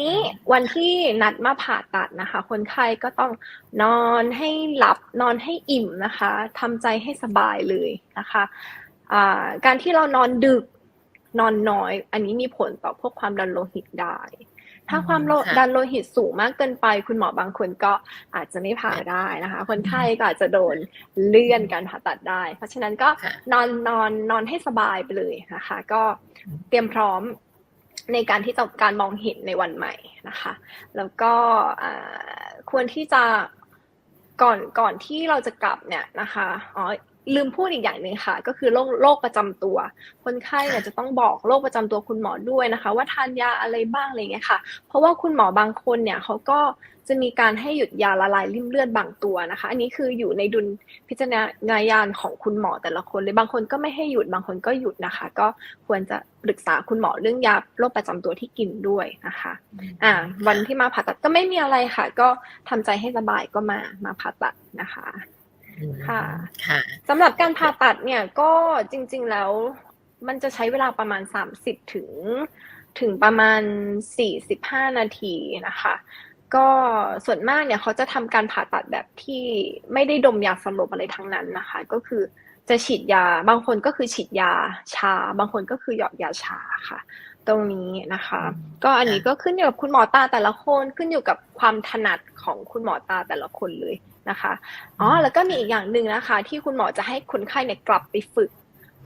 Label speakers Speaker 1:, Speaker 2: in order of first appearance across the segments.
Speaker 1: นี้วันที่นัดมาผ่าตัดนะคะ คนไข้ก็ต้องนอนให้หลับนอนให้อิ่มนะคะทำใจให้สบายเลยนะคะอ่าการที่เรานอนดึกนอนน้อย อันนี้มีผลต่อพวกความดันโลหิตได้ ถ้าความโล
Speaker 2: ค่ะ
Speaker 1: ดันโลหิตสูงมากเกินไป คุณหมอบางคนก็อาจจะไม่ผ่าได้นะคะ คนไข้ก็อาจจะโดนเลื่อนการผ่าตัดได้ เพราะฉะนั้นก็
Speaker 2: ค่ะ
Speaker 1: นอนนอนนอนให้สบายไปเลยนะคะ ก็เตรียมพร้อม ในการที่จะการมองเห็นในวันใหม่นะคะ แล้วก็ควรที่จะก่อนก่อนที่เราจะกลับเนี่ยนะคะอ๋อ ลืมพูดอีกอย่างหนึ่งค่ะ ก็คือโรคโรคประจำตัว คนไข้เนี่ย
Speaker 2: ค่ะ
Speaker 1: จะต้องบอกโรคประจำตัวคุณหมอด้วยนะคะ ว่าทานยาอะไรบ้างอะไรเงี้ยค่ะ เพราะว่าคุณหมอบางคนเนี่ยเขาก็จะมีการให้หยุดยาละลายริ่มเลือดบางตัวนะคะ อันนี้คืออยู่ในดุลพิจารณาญาณของคุณหมอแต่ละคนเลยบางคนก็ไม่ให้หยุดบางคนก็หยุดนะคะ ก็ควรจะปรึกษาคุณหมอเรื่องยาโรคประจำตัวที่กินด้วยนะคะ อ่า วันที่มาผ่าตัดก็ไม่มีอะไรค่ะ ก็ทำใจให้สบายก็มามาผ่าตัดนะคะ
Speaker 2: อืม
Speaker 1: ค่ะ
Speaker 2: ค่ะ
Speaker 1: สำหรับการผ่าตัดเนี่ยก็จริง ๆแล้วมันจะใช้เวลาประมาณ 30 ถึงถึงประมาณ 45 นาทีนะคะ ก็ส่วนมากเนี่ยเขาจะทำการผ่าตัดแบบที่ไม่ได้ดมยาสลบอะไรทั้งนั้นนะคะ ก็คือจะฉีดยาบางคนก็คือฉีดยาชา บางคนก็คือหยอดยาชาค่ะ ตรงนี้นะคะ
Speaker 2: อืม
Speaker 1: ก็อันนี้
Speaker 2: ค่ะ
Speaker 1: ก็ขึ้นอยู่กับคุณหมอตาแต่ละคนขึ้นอยู่กับความถนัดของคุณหมอตาแต่ละคนเลย นะคะอ๋อแล้วก็มีอีกอย่างหนึ่งนะคะ ที่คุณหมอจะให้คนไข้เนี่ยกลับไปฝึก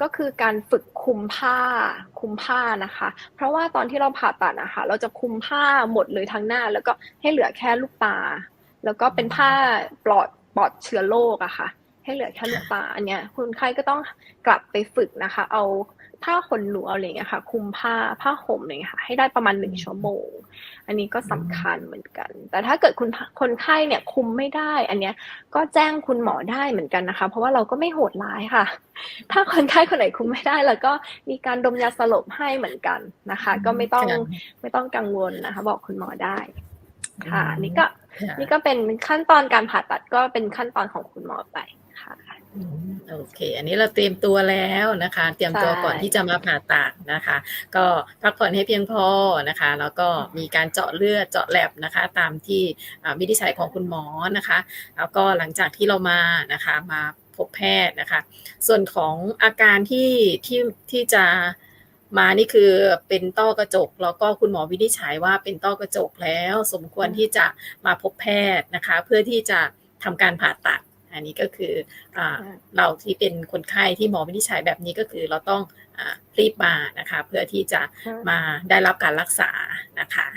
Speaker 1: ก็คือการฝึกคุมผ้า คุมผ้านะคะ เพราะว่าตอนที่เราผ่าตัดนะคะเราจะคุมผ้าหมดเลยทั้งหน้า แล้วก็ให้เหลือแค่ลูกตา แล้วก็เป็นผ้าปลอดปลอดเชื้อโรคอะค่ะให้เหลือแค่ลูกตาอันเนี้ยคนไข้ก็ต้องกลับไปฝึกนะคะ เอา ผ้าขนหนูเอาอะไรอย่างเงี้ยค่ะ คุมผ้าผ้าห่มอะไรอย่างเงี้ยค่ะ ให้ได้ประมาณหนึ่งชั่วโมง อันนี้ก็สำคัญเหมือนกัน แต่ถ้าเกิดคุณคนไข้เนี่ยคุมไม่ได้ อันเนี้ยก็แจ้งคุณหมอได้เหมือนกันนะคะ เพราะว่าเราก็ไม่โหดร้ายค่ะ ถ้าคนไข้คนไหนคุมไม่ได้ แล้วก็มีการดมยาสลบให้เหมือนกันนะคะ ก็ไม่ต้อง
Speaker 2: ค่ะ
Speaker 1: ไม่ต้องกังวลนะคะ บอกคุณหมอได้ค่ะ
Speaker 2: อืม
Speaker 1: นี่ก็
Speaker 2: ค่ะ
Speaker 1: นี่ก็เป็นขั้นตอนการผ่าตัดก็เป็นขั้นตอนของคุณหมอไป ค่ะ
Speaker 2: อืมโอเค อันนี้เราเตรียมตัวแล้วนะคะ เตรียมตัว
Speaker 1: ใช่
Speaker 2: ก่อนที่จะมาผ่าตัดนะคะ ก็พักผ่อนให้เพียงพอนะคะ แล้วก็มีการเจาะเลือดเจาะแลบนะคะ ตามที่อ่าวินิจฉัยของคุณหมอนะคะ แล้วก็หลังจากที่เรามานะคะมาพบแพทย์นะคะ ส่วนของอาการที่ที่ที่จะมานี่คือเป็นต้อกระจก แล้วก็คุณหมอวินิจฉัยว่าเป็นต้อกระจกแล้ว สมควรที่จะมาพบแพทย์นะคะ เพื่อที่จะทำการผ่าตัด อันนี้ก็คืออ่า
Speaker 1: อืม
Speaker 2: เราที่เป็นคนไข้ที่หมอวินิจฉัยแบบนี้ก็คือเราต้องอารีบมานะคะ เพื่อที่จะมาได้รับการรักษานะคะ